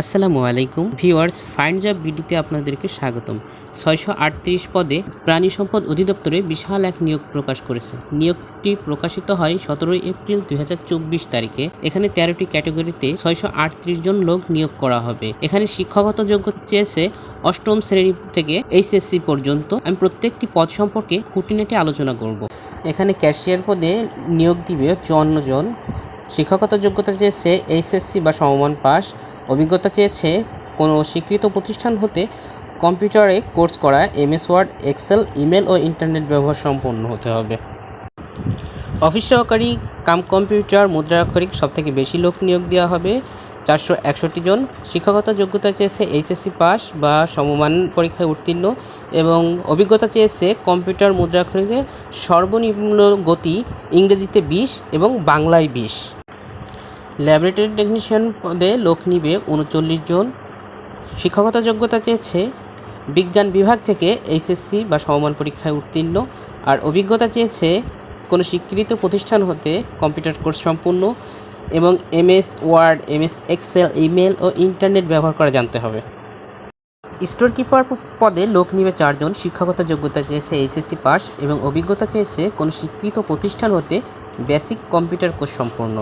আসসালামু আলাইকুম। Viewers find job বিডিতে আপনাদেরকে স্বাগতম। ছয়শো আটত্রিশ পদে প্রাণী সম্পদ অধিদপ্তরে বিশাল এক নিয়োগ প্রকাশ করেছে। নিয়োগটি প্রকাশিত হয় সতেরোই এপ্রিল দুই হাজার চব্বিশ তারিখে। এখানে তেরোটি ক্যাটাগরিতে ছয়শো আটত্রিশ জন লোক নিয়োগ করা হবে। এখানে শিক্ষাগত যোগ্যতা চেয়েছে অষ্টম শ্রেণি থেকে এইচএসসি পর্যন্ত। আমি প্রত্যেকটি পদ সম্পর্কে খুঁটিনাটি আলোচনা করব। এখানে ক্যাশিয়ার পদে নিয়োগ দিবে চুয়ান্ন জন। শিক্ষাগত যোগ্যতা চেয়েছে এইচএসসি বা সমমান পাস। অভিজ্ঞতা চেয়েছে কোনো স্বীকৃত প্রতিষ্ঠান হতে কম্পিউটারে কোর্স করা, এমএস ওয়ার্ড, এক্সেল, ইমেল ও ইন্টারনেট ব্যবহার সম্পন্ন হতে হবে। অফিস সহকারী কাম কম্পিউটার মুদ্রাক্ষরিক সব থেকে বেশি লোক নিয়োগ দেওয়া হবে। চারশো একষট্টি জন শিক্ষাগত যোগ্যতা চেয়েছে এইচএসসি পাস বা সমমান পরীক্ষায় উত্তীর্ণ এবং অভিজ্ঞতা চেয়েছে কম্পিউটার মুদ্রাক্ষরিকে সর্বনিম্ন গতি ইংরেজিতে বিশ এবং বাংলায় বিশ। ল্যাবরেটরি টেকনিশিয়ান পদে লোক নিবে উনচল্লিশ জন। শিক্ষাগত যোগ্যতা চেয়েছে বিজ্ঞান বিভাগ থেকে এইচএসসি বা সমমান পরীক্ষায় উত্তীর্ণ, আর অভিজ্ঞতা চেয়েছে কোনো স্বীকৃত প্রতিষ্ঠান হতে কম্পিউটার কোর্স সম্পূর্ণ এবং MS word, MS excel, email ও ইন্টারনেট ব্যবহার করা জানতে হবে। স্টোর কিপার পদে লোক নিবে চারজন শিক্ষাগত যোগ্যতা চেয়েছে এইচএসসি পাস এবং অভিজ্ঞতা চেয়েছে কোনো স্বীকৃত প্রতিষ্ঠান হতে বেসিক কম্পিউটার কোর্স সম্পূর্ণ।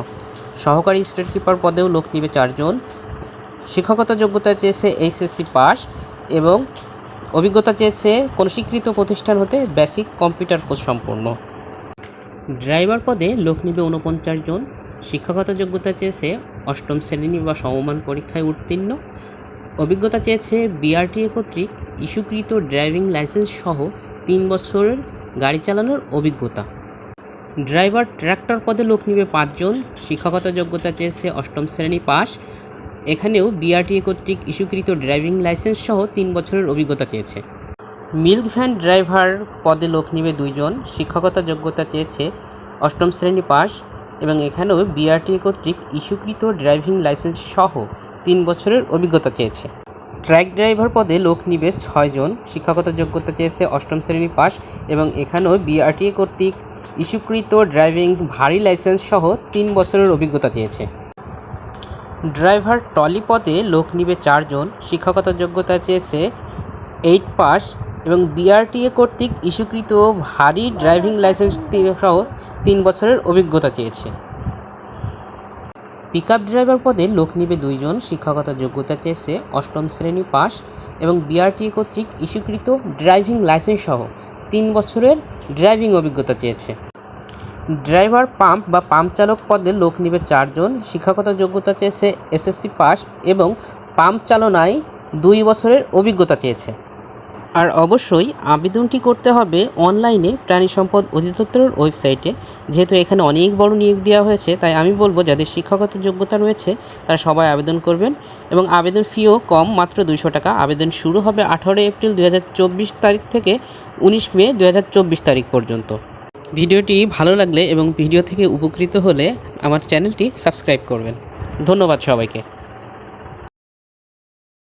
সহকারী স্টোর কিপার পদেও লোক নিবে চারজন। শিক্ষকতা যোগ্যতা চেয়েছে এইচএসসি পাস এবং অভিজ্ঞতা চেয়েছে কোনো স্বীকৃত প্রতিষ্ঠান হতে বেসিক কম্পিউটার কোর্স সম্পূর্ণ ড্রাইভার পদে লোক নিবে উনপঞ্চাশ জন। শিক্ষাগত যোগ্যতা চেয়েছে অষ্টম শ্রেণি বা সমমান পরীক্ষায় উত্তীর্ণ। অভিজ্ঞতা চেয়েছে বিআরটিএ কর্তৃক ইস্যুকৃত ড্রাইভিং লাইসেন্স সহ তিন বছরের গাড়ি চালানোর অভিজ্ঞতা। ড্রাইভার ট্র্যাক্টর পদে লোক নিবে পাঁচজন, শিক্ষাগত যোগ্যতা চেয়েছে অষ্টম শ্রেণি পাস এখানেও বিআরটিএ কর্তৃক ইস্যুকৃত ড্রাইভিং লাইসেন্স সহ তিন বছরের অভিজ্ঞতা চেয়েছে। মিল্ক ভ্যান ড্রাইভার পদে লোক নিবে দুইজন, শিক্ষাগত যোগ্যতা চেয়েছে অষ্টম শ্রেণি পাস এবং এখানেও বিআরটিএ কর্তৃক ইস্যুকৃত ড্রাইভিং লাইসেন্স সহ তিন বছরের অভিজ্ঞতা চেয়েছে। ট্রাক ড্রাইভার পদে লোক নিবে ছয়জন, শিক্ষাগত যোগ্যতা চেয়েছে অষ্টম শ্রেণি পাস এবং এখানেও বিআরটিএ কর্তৃক ইস্যুকৃত ড্রাইভিং ভারী লাইসেন্স সহ তিন বছরের অভিজ্ঞতা চেয়েছে ড্রাইভার টলি পদে লোক নিবে চারজন শিক্ষাগত যোগ্যতা চেয়েছে এইট পাস এবং বিআরটিএ কর্তৃক ইস্যুকৃত ভারী ড্রাইভিং লাইসেন্স সহ তিন বছরের অভিজ্ঞতা চেয়েছে। পিকআপ ড্রাইভার পদে লোক নিবে দুইজন শিক্ষাগত যোগ্যতা চেয়েছে অষ্টম শ্রেণি পাস এবং বিআরটিএ কর্তৃক ইস্যুকৃত ড্রাইভিং লাইসেন্স সহ তিন বছরের ড্রাইভিং অভিজ্ঞতা চেয়েছে। ড্রাইভার পাম্প বা পাম্প চালক পদে লোক নিবে চারজন, শিক্ষাগত যোগ্যতা চেয়েছে এসএসসি পাস এবং পাম্প চালনায় দুই বছরের অভিজ্ঞতা চেয়েছে। আর অবশ্যই আবেদনটি করতে হবে অনলাইনে প্রাণী সম্পদ অধিদপ্তরের ওয়েবসাইটে। যেহেতু এখানে অনেক বড় নিয়োগ দেওয়া হয়েছে, তাই আমি বলব যাদের শিক্ষাগত যোগ্যতা রয়েছে, তারা সবাই আবেদন করবেন এবং আবেদন ফিও কম, মাত্র দুইশো টাকা। আবেদন শুরু হবে আঠারো এপ্রিল দু হাজার চব্বিশ তারিখ থেকে উনিশ মে দু হাজার চব্বিশ তারিখ পর্যন্ত। ভিডিওটি ভালো লাগলে এবং ভিডিও থেকে উপকৃত হলে আমার চ্যানেলটি সাবস্ক্রাইব করবেন। ধন্যবাদ সবাইকে।